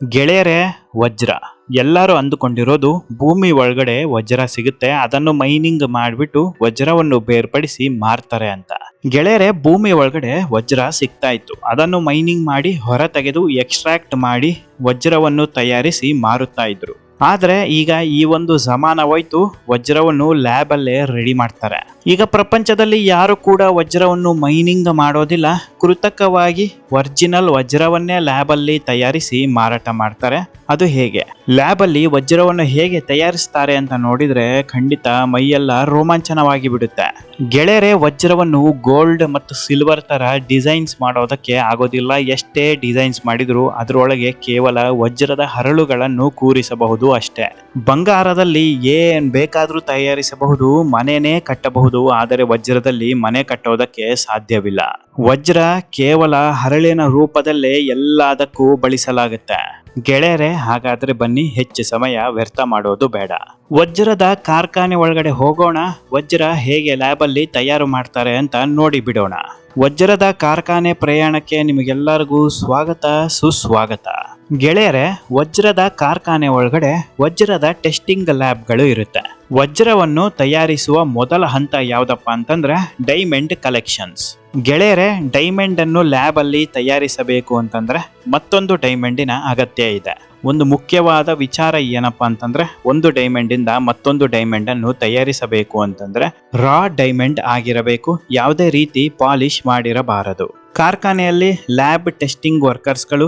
ಗೆಳೆಯರೇ, ವಜ್ರ. ಎಲ್ಲರೂ ಅಂದುಕೊಂಡಿರೋದು ಭೂಮಿ ಒಳಗಡೆ ವಜ್ರ ಸಿಗುತ್ತೆ, ಅದನ್ನು ಮೈನಿಂಗ್ ಮಾಡಿಬಿಟ್ಟು ವಜ್ರವನ್ನು ಬೇರ್ಪಡಿಸಿ ಮಾರ್ತಾರೆ ಅಂತ. ಗೆಳೆಯರೇ, ಭೂಮಿ ಒಳಗಡೆ ವಜ್ರ ಸಿಗ್ತಾ ಇತ್ತು. ಅದನ್ನು ಮೈನಿಂಗ್ ಮಾಡಿ ಹೊರ ತೆಗೆದು ಎಕ್ಸ್ಟ್ರಾಕ್ಟ್ ಮಾಡಿ ವಜ್ರವನ್ನು ತಯಾರಿಸಿ ಮಾರುತ್ತಾ ಇದ್ರು. ಆದ್ರೆ ಈಗ ಈ ಒಂದು ಜಮಾನ ಹೋಯ್ತು ವಜ್ರವನ್ನು ಲ್ಯಾಬ್ ಅಲ್ಲೇ ರೆಡಿ ಮಾಡ್ತಾರೆ. ಈಗ ಪ್ರಪಂಚದಲ್ಲಿ ಯಾರು ಕೂಡ ವಜ್ರವನ್ನು ಮೈನಿಂಗ್ ಮಾಡೋದಿಲ್ಲ, ಕೃತಕವಾಗಿ ಒರಿಜಿನಲ್ ವಜ್ರವನ್ನೇ ಲ್ಯಾಬ್ ಅಲ್ಲಿ ತಯಾರಿಸಿ ಮಾರಾಟ ಮಾಡ್ತಾರೆ. ಅದು ಹೇಗೆ? ಲ್ಯಾಬ್ ಅಲ್ಲಿ ವಜ್ರವನ್ನು ಹೇಗೆ ತಯಾರಿಸ್ತಾರೆ ಅಂತ ನೋಡಿದ್ರೆ ಖಂಡಿತ ಮೈಯೆಲ್ಲ ರೋಮಾಂಚನವಾಗಿ ಬಿಡುತ್ತೆ. ಗೆಳೆಯರೆ ವಜ್ರವನ್ನು ಗೋಲ್ಡ್ ಮತ್ತು ಸಿಲ್ವರ್ ತರ ಡಿಸೈನ್ಸ್ ಮಾಡೋದಕ್ಕೆ ಆಗೋದಿಲ್ಲ. ಎಷ್ಟೇ ಡಿಸೈನ್ಸ್ ಮಾಡಿದರೂ ಅದರೊಳಗೆ ಕೇವಲ ವಜ್ರದ ಹರಳುಗಳನ್ನು ಕೂರಿಸಬಹುದು. ಅಷ್ಟೇ. ಬಂಗಾರದಲ್ಲಿ ಏನ್ ಬೇಕಾದ್ರೂ ತಯಾರಿಸಬಹುದು, ಮನೆನೇ ಕಟ್ಟಬಹುದು, ಆದರೆ ವಜ್ರದಲ್ಲಿ ಮನೆ ಕಟ್ಟೋದಕ್ಕೆ ಸಾಧ್ಯವಿಲ್ಲ. ವಜ್ರ ಕೇವಲ ಹರಳಿನ ರೂಪದಲ್ಲೇ ಎಲ್ಲದಕ್ಕೂ ಬಳಸಲಾಗುತ್ತೆ. ಗೆಳೆಯರೆ, ಹಾಗಾದ್ರೆ ಬನ್ನಿ, ಹೆಚ್ಚು ಸಮಯ ವ್ಯರ್ಥ ಮಾಡೋದು ಬೇಡ. ವಜ್ರದ ಕಾರ್ಖಾನೆ ಒಳಗಡೆ ಹೋಗೋಣ. ವಜ್ರ ಹೇಗೆ ಲ್ಯಾಬಲ್ಲಿ ತಯಾರು ಮಾಡ್ತಾರೆ ಅಂತ ನೋಡಿ ಬಿಡೋಣ. ವಜ್ರದ ಕಾರ್ಖಾನೆ ಪ್ರಯಾಣಕ್ಕೆ ನಿಮಗೆಲ್ಲರಿಗೂ ಸ್ವಾಗತ, ಸುಸ್ವಾಗತ. ಗೆಳೆಯರೆ, ವಜ್ರದ ಕಾರ್ಖಾನೆ ಒಳಗಡೆ ವಜ್ರದ ಟೆಸ್ಟಿಂಗ್ ಲ್ಯಾಬ್ಗಳು ಇರುತ್ತೆ. ವಜ್ರವನ್ನು ತಯಾರಿಸುವ ಮೊದಲ ಹಂತ ಯಾವುದಪ್ಪ ಅಂತಂದ್ರೆ ಡೈಮಂಡ್ ಕಲೆಕ್ಷನ್ಸ್ ಗೆಳೆಯರೆ ಡೈಮಂಡ್ ಅನ್ನು ಲ್ಯಾಬ್ ಅಲ್ಲಿ ತಯಾರಿಸಬೇಕು ಅಂತಂದ್ರೆ ಮತ್ತೊಂದು ಡೈಮಂಡಿನ ಅಗತ್ಯ ಇದೆ. ಒಂದು ಮುಖ್ಯವಾದ ವಿಚಾರ ಏನಪ್ಪಾ ಅಂತಂದ್ರೆ ಒಂದು ಡೈಮಂಡ್ ಇಂದ ಮತ್ತೊಂದು ಡೈಮಂಡ್ ಅನ್ನು ತಯಾರಿಸಬೇಕು ಅಂತಂದ್ರೆ ರಾ ಡೈಮಂಡ್ ಆಗಿರಬೇಕು. ಯಾವುದೇ ರೀತಿ ಪಾಲಿಶ್ ಮಾಡಿರಬಾರದು. ಕಾರ್ಖಾನೆಯಲ್ಲಿ ಲ್ಯಾಬ್ ಟೆಸ್ಟಿಂಗ್ ವರ್ಕರ್ಸ್ಗಳು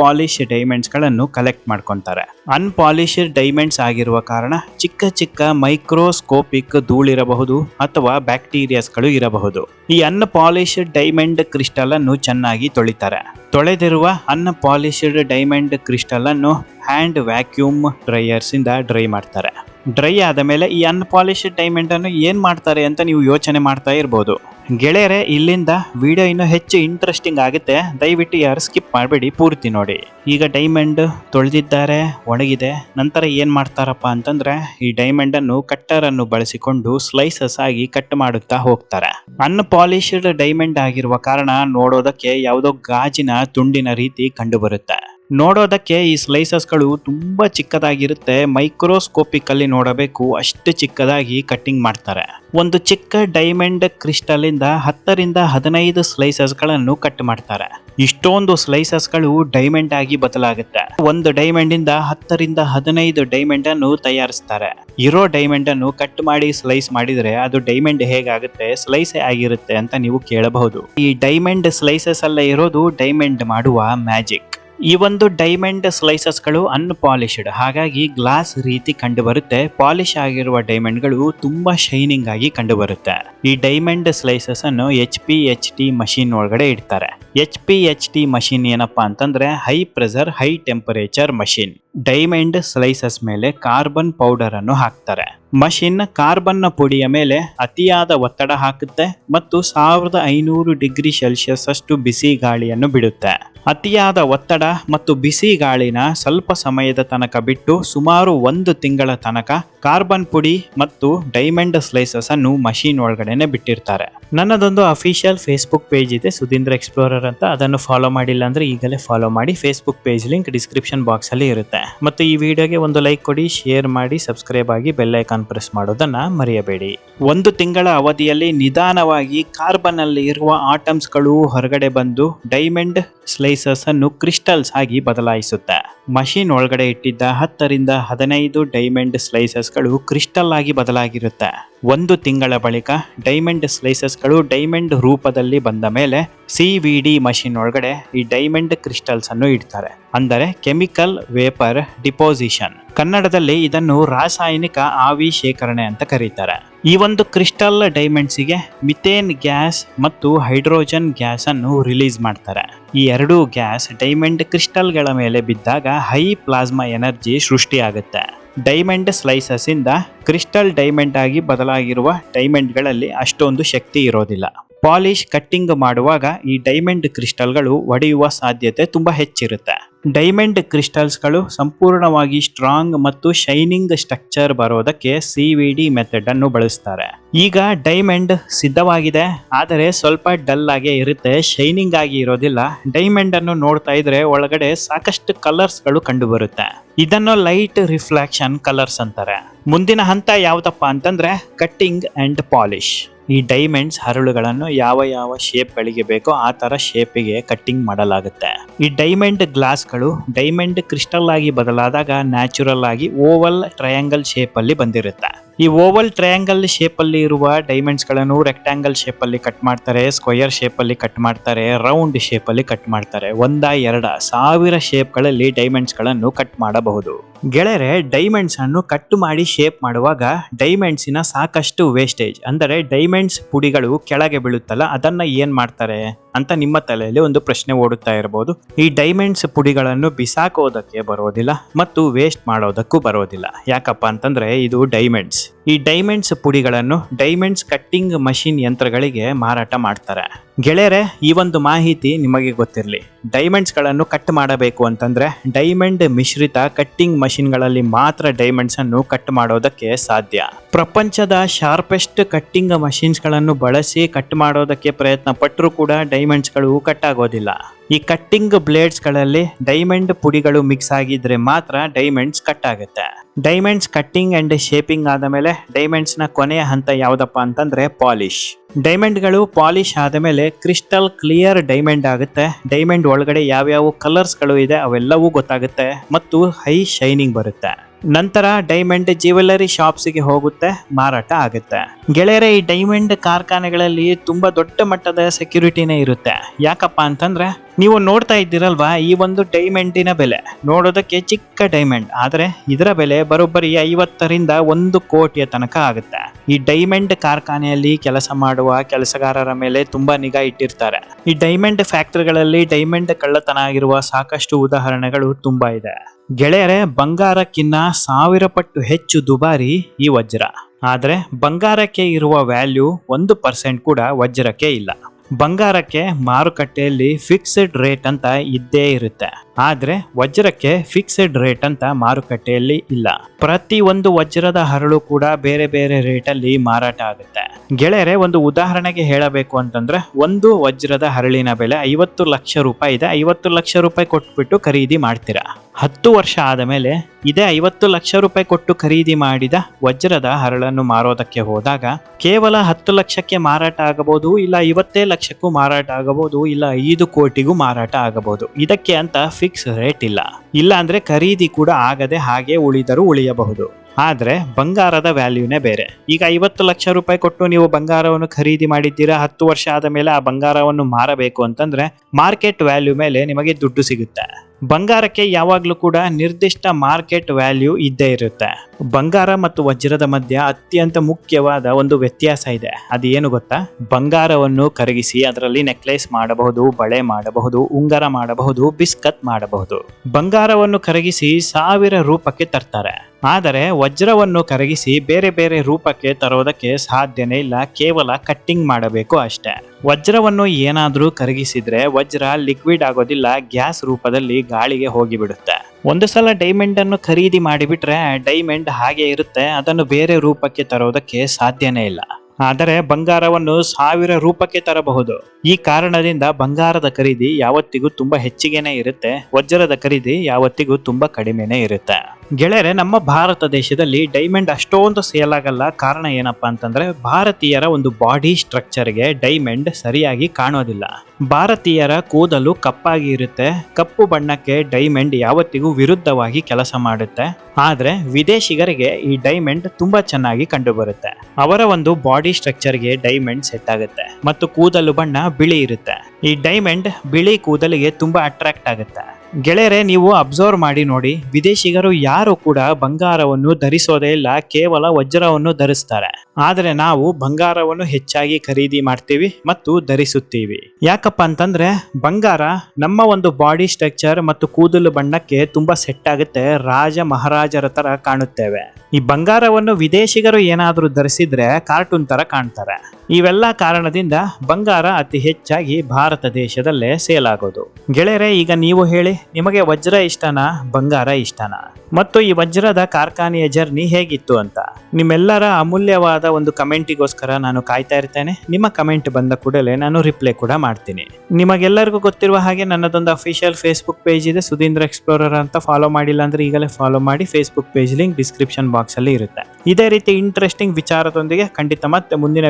ಪಾಲಿಶ್ ಡೈಮಂಡ್ಸ್ಗಳನ್ನು ಕಲೆಕ್ಟ್ ಮಾಡ್ಕೊಂತಾರೆ. ಅನ್ಪಾಲಿಶ್ಡ್ ಡೈಮಂಡ್ಸ್ ಆಗಿರುವ ಕಾರಣ ಚಿಕ್ಕ ಚಿಕ್ಕ ಮೈಕ್ರೋಸ್ಕೋಪಿಕ್ ಧೂಳಿರಬಹುದು ಅಥವಾ ಬ್ಯಾಕ್ಟೀರಿಯಾಸ್ಗಳು ಇರಬಹುದು. ಈ ಅನ್ ಪಾಲಿಶ್ಡ್ ಡೈಮಂಡ್ ಕ್ರಿಸ್ಟಲ್ ಅನ್ನು ಚೆನ್ನಾಗಿ ತೊಳಿತಾರೆ. ತೊಳೆದಿರುವ ಅನ್ ಪಾಲಿಶ್ಡ್ ಡೈಮಂಡ್ ಕ್ರಿಸ್ಟಲ್ ಅನ್ನು ಹ್ಯಾಂಡ್ ವ್ಯಾಕ್ಯೂಮ್ ಡ್ರೈಯರ್ಸ್ ಇಂದ ಡ್ರೈ ಮಾಡ್ತಾರೆ. ಡ್ರೈ ಆದ ಮೇಲೆ ಈ ಅನ್ಪಾಲಿಶ್ಡ್ ಡೈಮಂಡ್ ಅನ್ನು ಏನ್ ಮಾಡ್ತಾರೆ ಅಂತ ನೀವು ಯೋಚನೆ ಮಾಡ್ತಾ ಇರ್ಬೋದು. ಗೆಳೆಯರೆ, ಇಲ್ಲಿಂದ ವಿಡಿಯೋ ಇನ್ನೂ ಹೆಚ್ಚು ಇಂಟ್ರೆಸ್ಟಿಂಗ್ ಆಗುತ್ತೆ. ದಯವಿಟ್ಟು ಯಾರು ಸ್ಕಿಪ್ ಮಾಡಬೇಡಿ, ಪೂರ್ತಿ ನೋಡಿ. ಈಗ ಡೈಮಂಡ್ ತೊಳೆದಿದ್ದಾರೆ, ಒಣಗಿದೆ. ನಂತರ ಏನು ಮಾಡ್ತಾರಪ್ಪ ಅಂತಂದ್ರೆ, ಈ ಡೈಮಂಡ್ ಅನ್ನು ಕಟ್ಟರ್ ಅನ್ನು ಬಳಸಿಕೊಂಡು ಸ್ಲೈಸಸ್ ಆಗಿ ಕಟ್ ಮಾಡುತ್ತಾ ಹೋಗ್ತಾರೆ. ಅನ್ಪಾಲಿಶ್ಡ್ ಡೈಮಂಡ್ ಆಗಿರುವ ಕಾರಣ ನೋಡೋದಕ್ಕೆ ಯಾವುದೋ ಗಾಜಿನ ತುಂಡಿನ ರೀತಿ ಕಂಡು ಬರುತ್ತೆ ನೋಡೋದಕ್ಕೆ ಈ ಸ್ಲೈಸಸ್ಗಳು ತುಂಬ ಚಿಕ್ಕದಾಗಿರುತ್ತೆ. ಮೈಕ್ರೋಸ್ಕೋಪಿಕ್ ಅಲ್ಲಿ ನೋಡಬೇಕು. ಅಷ್ಟು ಚಿಕ್ಕದಾಗಿ ಕಟ್ಟಿಂಗ್ ಮಾಡ್ತಾರೆ. ಒಂದು ಚಿಕ್ಕ ಡೈಮಂಡ್ ಕ್ರಿಸ್ಟಲಿಂದ ಹತ್ತರಿಂದ ಹದಿನೈದು ಸ್ಲೈಸಸ್ಗಳನ್ನು ಕಟ್ ಮಾಡ್ತಾರೆ. ಇಷ್ಟೊಂದು ಸ್ಲೈಸಸ್ಗಳು ಡೈಮಂಡ್ ಆಗಿ ಬದಲಾಗುತ್ತೆ. ಒಂದು ಡೈಮಂಡ್ ಇಂದ ಹತ್ತರಿಂದ ಹದಿನೈದು ಡೈಮಂಡ್ ಅನ್ನು ತಯಾರಿಸ್ತಾರೆ. ಇರೋ ಡೈಮಂಡ್ ಅನ್ನು ಕಟ್ ಮಾಡಿ ಸ್ಲೈಸ್ ಮಾಡಿದ್ರೆ ಅದು ಡೈಮಂಡ್ ಹೇಗಾಗುತ್ತೆ? ಸ್ಲೈಸ್ ಆಗಿರುತ್ತೆ ಅಂತ ನೀವು ಕೇಳಬಹುದು. ಈ ಡೈಮಂಡ್ ಸ್ಲೈಸಸ್ ಅಲ್ಲೇ ಇರೋದು ಡೈಮಂಡ್ ಮಾಡುವ ಮ್ಯಾಜಿಕ್ ಈ ಒಂದು ಡೈಮಂಡ್ ಸ್ಲೈಸಸ್ಗಳು ಅನ್ಪಾಲಿಶ್ಡ್ ಹಾಗಾಗಿ ಗ್ಲಾಸ್ ರೀತಿ ಕಂಡು ಬರುತ್ತೆ ಪಾಲಿಶ್ ಆಗಿರುವ ಡೈಮಂಡ್ಗಳು ತುಂಬಾ ಶೈನಿಂಗ್ ಆಗಿ ಕಂಡು ಬರುತ್ತೆ ಈ ಡೈಮಂಡ್ ಸ್ಲೈಸಸ್ ಅನ್ನು H P H T machine ಒಳಗಡೆ ಇಡ್ತಾರೆ. H P H T machine ಏನಪ್ಪಾ ಅಂತಂದ್ರೆ high pressure high temperature machine diamond slices ಮೇಲೆ ಕಾರ್ಬನ್ ಪೌಡರ್ ಅನ್ನು ಹಾಕ್ತಾರೆ. ಮಷಿನ್ ಕಾರ್ಬನ್ನ ಪುಡಿಯ ಮೇಲೆ ಅತಿಯಾದ ಒತ್ತಡ ಹಾಕುತ್ತೆ ಮತ್ತು ಸಾವಿರದ ಐನೂರು ಡಿಗ್ರಿ ಸೆಲ್ಸಿಯಸ್ ಅಷ್ಟು ಬಿಸಿ ಗಾಳಿಯನ್ನು ಬಿಡುತ್ತೆ. ಅತಿಯಾದ ಒತ್ತಡ ಮತ್ತು ಬಿಸಿ ಗಾಳಿನ ಸ್ವಲ್ಪ ಸಮಯದ ತನಕ ಬಿಟ್ಟು ಸುಮಾರು ಒಂದು ತಿಂಗಳ ತನಕ ಕಾರ್ಬನ್ ಪುಡಿ ಮತ್ತು ಡೈಮಂಡ್ ಸ್ಲೈಸಸ್ ಅನ್ನು ಮಷೀನ್ ಒಳಗಡೆನೆ ಬಿಟ್ಟಿರ್ತಾರೆ. ನನ್ನದೊಂದು ಅಫಿಷಿಯಲ್ ಫೇಸ್ಬುಕ್ ಪೇಜ್ ಇದೆ, ಸುಧೀಂದ್ರ ಎಕ್ಸ್ಪ್ಲೋರರ್ ಅಂತ. ಅದನ್ನು ಫಾಲೋ ಮಾಡಿಲ್ಲ ಅಂದ್ರೆ ಈಗಲೇ ಫಾಲೋ ಮಾಡಿ. Facebook page link description box ಅಲ್ಲಿ ಇರುತ್ತೆ. ಮತ್ತು ಈ ವಿಡಿಯೋಗೆ ಒಂದು ಲೈಕ್ ಕೊಡಿ, ಶೇರ್ ಮಾಡಿ, ಸಬ್ಸ್ಕ್ರೈಬ್ ಆಗಿ ಬೆಲ್ಲೈಕಾನ್ ಪ್ರೆಸ್ ಮಾಡೋದನ್ನು ಮರೆಯಬೇಡಿ. ಒಂದು ತಿಂಗಳ ಅವಧಿಯಲ್ಲಿ ನಿಧಾನವಾಗಿ ಕಾರ್ಬನ್ನಲ್ಲಿ ಇರುವ ಆಟಮ್ಸ್ಗಳು ಹೊರಗಡೆ ಬಂದು ಡೈಮಂಡ್ ಸ್ಲೈಸಸ್ ಅನ್ನು ಕ್ರಿಸ್ಟಲ್ಸ್ ಆಗಿ ಬದಲಾಯಿಸುತ್ತೆ. ಮಷಿನ್ ಒಳಗಡೆ ಇಟ್ಟಿದ್ದ ಹತ್ತರಿಂದ ಹದಿನೈದು ಡೈಮಂಡ್ ಸ್ಲೈಸಸ್ಗಳು ಕ್ರಿಸ್ಟಲ್ ಆಗಿ ಬದಲಾಗಿರುತ್ತೆ. ಒಂದು ತಿಂಗಳ ಬಳಿಕ ಡೈಮಂಡ್ ಸ್ಲೈಸಸ್ಗಳು ಡೈಮಂಡ್ ರೂಪದಲ್ಲಿ ಬಂದ ಮೇಲೆ ಸಿ ವಿ ಡಿ ಮಷಿನ್ ಒಳಗಡೆ ಈ ಡೈಮಂಡ್ ಕ್ರಿಸ್ಟಲ್ಸನ್ನು ಇಡ್ತಾರೆ. ಅಂದರೆ ಕೆಮಿಕಲ್ ವೇಪರ್ ಡಿಪೋಸಿಷನ್. ಕನ್ನಡದಲ್ಲಿ ಇದನ್ನು ರಾಸಾಯನಿಕ ಆವಿ ಶೇಖರಣೆ ಅಂತ ಕರೀತಾರೆ. ಈ ಒಂದು ಕ್ರಿಸ್ಟಲ್ ಡೈಮಂಡ್ಸಿಗೆ ಮಿಥೇನ್ ಗ್ಯಾಸ್ ಮತ್ತು ಹೈಡ್ರೋಜನ್ ಗ್ಯಾಸ್ ಅನ್ನು ರಿಲೀಸ್ ಮಾಡ್ತಾರೆ. ಈ ಎರಡೂ ಗ್ಯಾಸ್ ಡೈಮಂಡ್ ಕ್ರಿಸ್ಟಲ್ಗಳ ಮೇಲೆ ಬಿದ್ದಾಗ ಹೈ ಪ್ಲಾಸ್ಮಾ ಎನರ್ಜಿ ಸೃಷ್ಟಿಯಾಗುತ್ತೆ. ಡೈಮಂಡ್ ಸ್ಲೈಸಸ್ ಇಂದ ಕ್ರಿಸ್ಟಲ್ ಡೈಮಂಡ್ ಆಗಿ ಬದಲಾಗಿರುವ ಡೈಮಂಡ್ಗಳಲ್ಲಿ ಅಷ್ಟೊಂದು ಶಕ್ತಿ ಇರೋದಿಲ್ಲ. ಪಾಲಿಶ್ ಕಟ್ಟಿಂಗ್ ಮಾಡುವಾಗ ಈ ಡೈಮಂಡ್ ಕ್ರಿಸ್ಟಲ್ಗಳು ಒಡೆಯುವ ಸಾಧ್ಯತೆ ತುಂಬಾ ಹೆಚ್ಚಿರುತ್ತೆ. ಡೈಮಂಡ್ ಕ್ರಿಸ್ಟಲ್ಸ್ಗಳು ಸಂಪೂರ್ಣವಾಗಿ ಸ್ಟ್ರಾಂಗ್ ಮತ್ತು ಶೈನಿಂಗ್ ಸ್ಟ್ರಕ್ಚರ್ ಬರೋದಕ್ಕೆ ಸಿ ವಿ ಡಿ ಮೆಥಡ್ ಅನ್ನು ಬಳಸ್ತಾರೆ. ಈಗ ಡೈಮಂಡ್ ಸಿದ್ಧವಾಗಿದೆ, ಆದರೆ ಸ್ವಲ್ಪ ಡಲ್ ಆಗೇ ಇರುತ್ತೆ ಶೈನಿಂಗ್ ಆಗಿ ಇರೋದಿಲ್ಲ. ಡೈಮಂಡ್ ಅನ್ನು ನೋಡ್ತಾ ಇದ್ರೆ ಒಳಗಡೆ ಸಾಕಷ್ಟು ಕಲರ್ಸ್ಗಳು ಕಂಡು ಬರುತ್ತೆ ಇದನ್ನು ಲೈಟ್ ರಿಫ್ಲೆಕ್ಷನ್ ಕಲರ್ಸ್ ಅಂತಾರೆ. ಮುಂದಿನ ಹಂತ ಯಾವ್ದಪ್ಪ ಅಂತಂದ್ರೆ ಕಟ್ಟಿಂಗ್ ಅಂಡ್ ಪಾಲಿಶ್ ಈ ಡೈಮಂಡ್ಸ್ ಹರಳುಗಳನ್ನು ಯಾವ ಯಾವ ಶೇಪ್ಗಳಿಗೆ ಬೇಕೋ ಆ ತರ ಶೇಪಿಗೆ ಕಟ್ಟಿಂಗ್ ಮಾಡಲಾಗುತ್ತೆ. ಈ ಡೈಮಂಡ್ ಗ್ಲಾಸ್ಗಳು ಡೈಮಂಡ್ ಕ್ರಿಸ್ಟಲ್ ಆಗಿ ಬದಲಾದಾಗ ನ್ಯಾಚುರಲ್ ಆಗಿ ಓವಲ್ ಟ್ರಯಾಂಗಲ್ ಶೇಪಲ್ಲಿ ಬಂದಿರುತ್ತೆ. ಈ ಓವಲ್ ಟ್ರಯಾಂಗಲ್ ಶೇಪ್ ಅಲ್ಲಿ ಇರುವ ಡೈಮಂಡ್ಸ್ಗಳನ್ನು ರೆಕ್ಟಾಂಗಲ್ ಶೇಪ್ ಅಲ್ಲಿ ಕಟ್ ಮಾಡ್ತಾರೆ ಸ್ಕ್ವಯರ್ ಶೇಪ್ ಅಲ್ಲಿ ಕಟ್ ಮಾಡ್ತಾರೆ, ರೌಂಡ್ ಶೇಪ್ ಅಲ್ಲಿ ಕಟ್ ಮಾಡ್ತಾರೆ. ಒಂದ ಎರಡ ಸಾವಿರ ಶೇಪ್ಗಳಲ್ಲಿ ಡೈಮಂಡ್ಸ್ಗಳನ್ನು ಕಟ್ ಮಾಡಬಹುದು. ಗೆಳೆಯರೆ, ಡೈಮಂಡ್ಸ್ ಅನ್ನು ಕಟ್ ಮಾಡಿ ಶೇಪ್ ಮಾಡುವಾಗ ಡೈಮಂಡ್ಸಿನ ಸಾಕಷ್ಟು ವೇಸ್ಟೇಜ್, ಅಂದರೆ ಡೈಮಂಡ್ಸ್ ಪುಡಿಗಳು ಕೆಳಗೆ ಬೀಳುತ್ತಲ್ಲ, ಅದನ್ನ ಏನು ಮಾಡ್ತಾರೆ? ಅಂತ ನಿಮ್ಮ ತಲೆಯಲ್ಲಿ ಒಂದು ಪ್ರಶ್ನೆ ಓಡುತ್ತಾ ಇರಬಹುದು. ಈ ಡೈಮಂಡ್ಸ್ ಪುಡಿಗಳನ್ನು ಬಿಸಾಕೋದಕ್ಕೆ ಬರೋದಿಲ್ಲ ಮತ್ತು ವೇಸ್ಟ್ ಮಾಡೋದಕ್ಕೂ ಬರೋದಿಲ್ಲ. ಯಾಕಪ್ಪ ಅಂತಂದ್ರೆ ಇದು ಡೈಮಂಡ್ಸ್ ಈ ಡೈಮಂಡ್ಸ್ ಪುಡಿಗಳನ್ನು ಡೈಮಂಡ್ಸ್ ಕಟ್ಟಿಂಗ್ ಮಷಿನ್ ಯಂತ್ರಗಳಿಗೆ ಮಾರಾಟ ಮಾಡ್ತಾರೆ. ಗೆಳೆಯರೆ, ಈ ಒಂದು ಮಾಹಿತಿ ನಿಮಗೆ ಗೊತ್ತಿರಲಿ. ಡೈಮಂಡ್ಸ್ಗಳನ್ನು ಕಟ್ ಮಾಡಬೇಕು ಅಂತಂದ್ರೆ ಡೈಮಂಡ್ ಮಿಶ್ರಿತ ಕಟ್ಟಿಂಗ್ ಮಷಿನ್ಗಳಲ್ಲಿ ಮಾತ್ರ ಡೈಮಂಡ್ಸ್ ಅನ್ನು ಕಟ್ ಮಾಡೋದಕ್ಕೆ ಸಾಧ್ಯ. ಪ್ರಪಂಚದ ಶಾರ್ಪೆಸ್ಟ್ ಕಟ್ಟಿಂಗ್ ಮಷಿನ್ಸ್ಗಳನ್ನು ಬಳಸಿ ಕಟ್ ಮಾಡೋದಕ್ಕೆ ಪ್ರಯತ್ನ ಪಟ್ಟರೂ ಕೂಡ ಡೈಮಂಡ್ಸ್ಗಳು ಕಟ್ ಆಗೋದಿಲ್ಲ. ಈ ಕಟ್ಟಿಂಗ್ ಬ್ಲೇಡ್ಸ್ಗಳಲ್ಲಿ ಡೈಮಂಡ್ ಪುಡಿಗಳು ಮಿಕ್ಸ್ ಆಗಿದ್ರೆ ಮಾತ್ರ ಡೈಮಂಡ್ಸ್ ಕಟ್ ಆಗುತ್ತೆ. ಡೈಮಂಡ್ಸ್ ಕಟ್ಟಿಂಗ್ ಅಂಡ್ ಶೇಪಿಂಗ್ ಆದ ಮೇಲೆ ಡೈಮಂಡ್ಸ್ನ ಕೊನೆಯ ಹಂತ ಯಾವ್ದಪ್ಪ ಅಂತಂದ್ರೆ ಪಾಲಿಶ್ ಡೈಮಂಡ್ಗಳು ಪಾಲಿಶ್ ಆದ ಮೇಲೆ ಕ್ರಿಸ್ಟಲ್ ಕ್ಲಿಯರ್ ಡೈಮಂಡ್ ಆಗುತ್ತೆ. ಡೈಮಂಡ್ ಒಳಗಡೆ ಯಾವ್ಯಾವ ಕಲರ್ಸ್ಗಳು ಇದೆ ಅವೆಲ್ಲವೂ ಗೊತ್ತಾಗುತ್ತೆ ಮತ್ತು ಹೈ ಶೈನಿಂಗ್ ಬರುತ್ತೆ. ನಂತರ ಡೈಮಂಡ್ ಜ್ಯುವೆಲರಿ ಶಾಪ್ಸ್ಗೆ ಹೋಗುತ್ತೆ, ಮಾರಾಟ ಆಗುತ್ತೆ. ಗೆಳೆಯರ, ಈ ಡೈಮಂಡ್ ಕಾರ್ಖಾನೆಗಳಲ್ಲಿ ತುಂಬಾ ದೊಡ್ಡ ಮಟ್ಟದ ಸೆಕ್ಯೂರಿಟಿನೇ ಇರುತ್ತೆ. ಯಾಕಪ್ಪ ಅಂತಂದ್ರೆ, ನೀವು ನೋಡ್ತಾ ಇದ್ದೀರಲ್ವಾ, ಈ ಒಂದು ಡೈಮಂಡಿನ ಬೆಲೆ. ನೋಡೋದಕ್ಕೆ ಚಿಕ್ಕ ಡೈಮಂಡ್, ಆದ್ರೆ ಇದರ ಬೆಲೆ ಬರೋಬ್ಬರಿ ಐವತ್ತರಿಂದ ಒಂದು ಕೋಟಿಯ ತನಕ ಆಗುತ್ತೆ. ಈ ಡೈಮಂಡ್ ಕಾರ್ಖಾನೆಯಲ್ಲಿ ಕೆಲಸ ಮಾಡುವ ಕೆಲಸಗಾರರ ಮೇಲೆ ತುಂಬಾ ನಿಗಾ ಇಟ್ಟಿರ್ತಾರೆ. ಈ ಡೈಮಂಡ್ ಫ್ಯಾಕ್ಟರಿಗಳಲ್ಲಿ ಡೈಮಂಡ್ ಕಳ್ಳತನ ಆಗಿರುವ ಸಾಕಷ್ಟು ಉದಾಹರಣೆಗಳು ತುಂಬಾ ಇದೆ. ಗೆಳೆಯರೆ, ಬಂಗಾರಕ್ಕಿನ್ನ ಸಾವಿರ ಪಟ್ಟು ಹೆಚ್ಚು ದುಬಾರಿ ಈ ವಜ್ರ. ಆದರೆ ಬಂಗಾರಕ್ಕೆ ಇರುವ ವ್ಯಾಲ್ಯೂ ಒಂದು ಪರ್ಸೆಂಟ್ ಕೂಡ ವಜ್ರಕ್ಕೆ ಇಲ್ಲ. ಬಂಗಾರಕ್ಕೆ ಮಾರುಕಟ್ಟೆಯಲ್ಲಿ ಫಿಕ್ಸ್ಡ್ ರೇಟ್ ಅಂತ ಇದ್ದೇ ಇರುತ್ತೆ. ಆದ್ರೆ ವಜ್ರಕ್ಕೆ ಫಿಕ್ಸೆಡ್ ರೇಟ್ ಅಂತ ಮಾರುಕಟ್ಟೆಯಲ್ಲಿ ಇಲ್ಲ. ಪ್ರತಿ ಒಂದು ವಜ್ರದ ಹರಳು ಕೂಡ ಬೇರೆ ಬೇರೆ ರೇಟ್ ಅಲ್ಲಿ ಮಾರಾಟ ಆಗುತ್ತೆ. ಗೆಳೆಯರೆ, ಒಂದು ಉದಾಹರಣೆಗೆ ಹೇಳಬೇಕು ಅಂತಂದ್ರೆ ಒಂದು ವಜ್ರದ ಹರಳಿನ ಬೆಲೆ ಐವತ್ತು ಲಕ್ಷ ರೂಪಾಯಿ ಇದೆ. ಐವತ್ತು ಲಕ್ಷ ರೂಪಾಯಿ ಕೊಟ್ಬಿಟ್ಟು ಖರೀದಿ ಮಾಡ್ತೀರಾ? ಹತ್ತು ವರ್ಷ ಆದ ಮೇಲೆ ಇದೇ ಐವತ್ತು ಲಕ್ಷ ರೂಪಾಯಿ ಕೊಟ್ಟು ಖರೀದಿ ಮಾಡಿದ ವಜ್ರದ ಹರಳನ್ನು ಮಾರೋದಕ್ಕೆ ಹೋದಾಗ ಕೇವಲ ಹತ್ತು ಲಕ್ಷಕ್ಕೆ ಮಾರಾಟ ಆಗಬಹುದು, ಇಲ್ಲ ಐವತ್ತೇ ಲಕ್ಷಕ್ಕೂ ಮಾರಾಟ ಆಗಬಹುದು, ಇಲ್ಲ ಐದು ಕೋಟಿಗೂ ಮಾರಾಟ ಆಗಬಹುದು. ಇದಕ್ಕೆ ಅಂತ ಫಿಕ್ಸ್ ರೇಟ್ ಇಲ್ಲ. ಇಲ್ಲ ಅಂದ್ರೆ ಖರೀದಿ ಕೂಡ ಆಗದೆ ಹಾಗೆ ಉಳಿದರೂ ಉಳಿಯಬಹುದು. ಆದ್ರೆ ಬಂಗಾರದ ವ್ಯಾಲ್ಯೂನೇ ಬೇರೆ. ಈಗ ಐವತ್ತು ಲಕ್ಷ ರೂಪಾಯಿ ಕೊಟ್ಟು ನೀವು ಬಂಗಾರವನ್ನು ಖರೀದಿ ಮಾಡಿದ್ದೀರಾ, ಹತ್ತು ವರ್ಷ ಆದ ಮೇಲೆ ಆ ಬಂಗಾರವನ್ನು ಮಾರಬೇಕು ಅಂತಂದ್ರೆ ಮಾರ್ಕೆಟ್ ವ್ಯಾಲ್ಯೂ ಮೇಲೆ ನಿಮಗೆ ದುಡ್ಡು ಸಿಗುತ್ತೆ. ಬಂಗಾರಕ್ಕೆ ಯಾವಾಗಲೂ ಕೂಡ ನಿರ್ದಿಷ್ಟ ಮಾರ್ಕೆಟ್ ವ್ಯಾಲ್ಯೂ ಇದ್ದೇ ಇರುತ್ತೆ. ಬಂಗಾರ ಮತ್ತು ವಜ್ರದ ಮಧ್ಯ ಅತ್ಯಂತ ಮುಖ್ಯವಾದ ಒಂದು ವ್ಯತ್ಯಾಸ ಇದೆ. ಅದು ಏನು ಗೊತ್ತಾ? ಬಂಗಾರವನ್ನು ಕರಗಿಸಿ ಅದರಲ್ಲಿ ನೆಕ್ಲೆಸ್ ಮಾಡಬಹುದು, ಬಳೆ ಮಾಡಬಹುದು, ಉಂಗರ ಮಾಡಬಹುದು, ಬಿಸ್ಕತ್ ಮಾಡಬಹುದು. ಬಂಗಾರವನ್ನು ಕರಗಿಸಿ ಸಾವಿರ ರೂಪಕ್ಕೆ ತರ್ತಾರೆ. ಆದರೆ ವಜ್ರವನ್ನು ಕರಗಿಸಿ ಬೇರೆ ಬೇರೆ ರೂಪಕ್ಕೆ ತರೋದಕ್ಕೆ ಸಾಧ್ಯನೇ ಇಲ್ಲ. ಕೇವಲ ಕಟ್ಟಿಂಗ್ ಮಾಡಬೇಕು ಅಷ್ಟೇ. ವಜ್ರವನ್ನು ಏನಾದರೂ ಕರಗಿಸಿದ್ರೆ ವಜ್ರ ಲಿಕ್ವಿಡ್ ಆಗೋದಿಲ್ಲ. ಗ್ಯಾಸ್ ರೂಪದಲ್ಲಿ ಗಾಳಿಗೆ ಹೋಗಿಬಿಡುತ್ತೆ. ಒಂದು ಸಲ ಡೈಮಂಡ್ ಅನ್ನು ಖರೀದಿ ಮಾಡಿಬಿಟ್ರೆ ಡೈಮಂಡ್ ಹಾಗೆ ಇರುತ್ತೆ, ಅದನ್ನು ಬೇರೆ ರೂಪಕ್ಕೆ ತರೋದಕ್ಕೆ ಸಾಧ್ಯನೇ ಇಲ್ಲ. ಆದರೆ ಬಂಗಾರವನ್ನು ಸಾವಿರ ರೂಪಕ್ಕೆ ತರಬಹುದು. ಈ ಕಾರಣದಿಂದ ಬಂಗಾರದ ಖರೀದಿ ಯಾವತ್ತಿಗೂ ತುಂಬಾ ಹೆಚ್ಚಿಗೆನೇ ಇರುತ್ತೆ, ವಜ್ರದ ಖರೀದಿ ಯಾವತ್ತಿಗೂ ತುಂಬಾ ಕಡಿಮೆನೇ ಇರುತ್ತೆ. ಗೆಳೆಯರೆ, ನಮ್ಮ ಭಾರತ ದೇಶದಲ್ಲಿ ಡೈಮಂಡ್ ಅಷ್ಟೊಂದು ಸೇಲ್ ಆಗಲ್ಲ. ಕಾರಣ ಏನಪ್ಪಾ ಅಂತಂದ್ರೆ, ಭಾರತೀಯರ ಒಂದು ಬಾಡಿ ಸ್ಟ್ರಕ್ಚರ್ಗೆ ಡೈಮಂಡ್ ಸರಿಯಾಗಿ ಕಾಣೋದಿಲ್ಲ. ಭಾರತೀಯರ ಕೂದಲು ಕಪ್ಪಾಗಿ ಇರುತ್ತೆ. ಕಪ್ಪು ಬಣ್ಣಕ್ಕೆ ಡೈಮಂಡ್ ಯಾವತ್ತಿಗೂ ವಿರುದ್ಧವಾಗಿ ಕೆಲಸ ಮಾಡುತ್ತೆ. ಆದರೆ ವಿದೇಶಿಗರಿಗೆ ಈ ಡೈಮಂಡ್ ತುಂಬಾ ಚೆನ್ನಾಗಿ ಕಂಡುಬರುತ್ತೆ. ಅವರ ಒಂದು ಬಾಡಿ ಸ್ಟ್ರಕ್ಚರ್ಗೆ ಡೈಮಂಡ್ ಸೆಟ್ ಆಗುತ್ತೆ. ಮತ್ತು ಕೂದಲು ಬಣ್ಣ ಬಿಳಿ ಇರುತ್ತೆ. ಈ ಡೈಮಂಡ್ ಬಿಳಿ ಕೂದಲಿಗೆ ತುಂಬಾ ಅಟ್ರಾಕ್ಟ್ ಆಗುತ್ತೆ. ಗೆಳೆಯರೆ, ನೀವು ಅಬ್ಸರ್ವ್ ಮಾಡಿ ನೋಡಿ. ವಿದೇಶಿಗರು ಯಾರು ಕೂಡ ಬಂಗಾರವನ್ನು ಧರಿಸೋದೇ ಇಲ್ಲ, ಕೇವಲ ವಜ್ರವನ್ನು ಧರಿಸ್ತಾರೆ. ಆದರೆ ನಾವು ಬಂಗಾರವನ್ನು ಹೆಚ್ಚಾಗಿ ಖರೀದಿ ಮಾಡ್ತೀವಿ ಮತ್ತು ಧರಿಸುತ್ತೀವಿ. ಯಾಕಪ್ಪ ಅಂತಂದ್ರೆ, ಬಂಗಾರ ನಮ್ಮ ಒಂದು ಬಾಡಿ ಸ್ಟ್ರಕ್ಚರ್ ಮತ್ತು ಕೂದಲು ಬಣ್ಣಕ್ಕೆ ತುಂಬಾ ಸೆಟ್ ಆಗುತ್ತೆ, ರಾಜ ಮಹಾರಾಜರ ತರ ಕಾಣುತ್ತೇವೆ. ಈ ಬಂಗಾರವನ್ನು ವಿದೇಶಿಗರು ಏನಾದರೂ ಧರಿಸಿದ್ರೆ, ಕಾರ್ಟೂನ್ ತರ ಕಾಣ್ತಾರೆ. ಇವೆಲ್ಲ ಕಾರಣದಿಂದ ಬಂಗಾರ ಅತಿ ಹೆಚ್ಚಾಗಿ ಭಾರತ ದೇಶದಲ್ಲೇ ಸೇಲ್ ಆಗೋದು ಗೆಳೆಯರೆ, ಈಗ ನೀವು ಹೇಳಿ, ನಿಮಗೆ ವಜ್ರ ಇಷ್ಟನಾ, ಬಂಗಾರ ಇಷ್ಟನಾ? ಮತ್ತು ಈ ವಜ್ರದ ಕಾರ್ಖಾನೆಯ ಜರ್ನಿ ಹೇಗಿತ್ತು ಅಂತ? ನಿಮ್ಮೆಲ್ಲರ ಅಮೂಲ್ಯವಾದ ಒಂದು ಕಮೆಂಟಿಗೋಸ್ಕರ ನಾನು ಕಾಯ್ತಾ ಇರ್ತೇನೆ. ನಿಮ್ಮ ಕಮೆಂಟ್ ಬಂದ ಕೂಡಲೇ ನಾನು ರಿಪ್ಲೈ ಕೂಡ ಮಾಡ್ತೀನಿ. ನಿಮಗೆಲ್ಲರಿಗೂ ಗೊತ್ತಿರುವ ಹಾಗೆ ನನ್ನದೊಂದು ಅಫಿಷಿಯಲ್ ಫೇಸ್ಬುಕ್ ಪೇಜ್ ಇದೆ, ಸುಧೀಂದ್ರ ಎಕ್ಸ್ಪ್ಲೋರರ್ ಅಂತ ಫಾಲೋ ಮಾಡಿಲ್ಲ ಅಂದ್ರೆ ಈಗಲೇ ಫಾಲೋ ಮಾಡಿ Facebook page link description box ಅಲ್ಲಿ ಇರುತ್ತೆ. ಇದೇ ರೀತಿ ಇಂಟ್ರೆಸ್ಟಿಂಗ್ ವಿಚಾರದೊಂದಿಗೆ ಖಂಡಿತ ಮತ್ತೆ ಮುಂದಿನ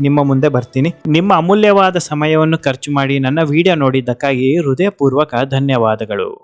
ನಿಮ್ಮ ಮುಂದೆ ಬರ್ತೀನಿ. ನಿಮ್ಮ ಅಮೂಲ್ಯವಾದ ಸಮಯವನ್ನು ಖರ್ಚು ಮಾಡಿ ನನ್ನ ವಿಡಿಯೋ ನೋಡಿದ್ದಕ್ಕಾಗಿ ಹೃದಯಪೂರ್ವಕ ಧನ್ಯವಾದಗಳು.